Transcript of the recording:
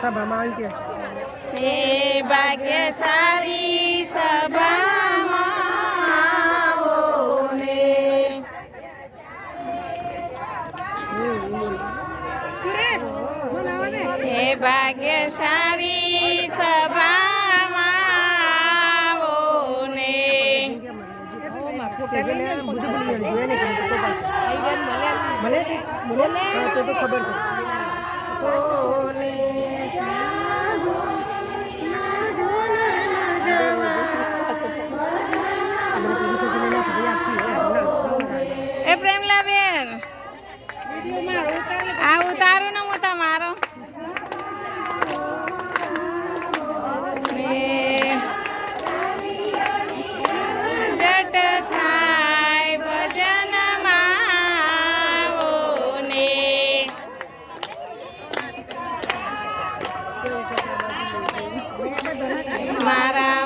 સભામાં આવી ગયા. હે ભાગ્યશાળી સભામાં આવો ને. હે ભાગ્યશાળી સભામાં આવો ને. બધું ભૂલી? હા, તો તો ખબર છે. ના. પ્રેમલા બેન આ ઉતારું ને હું તમારો. મારા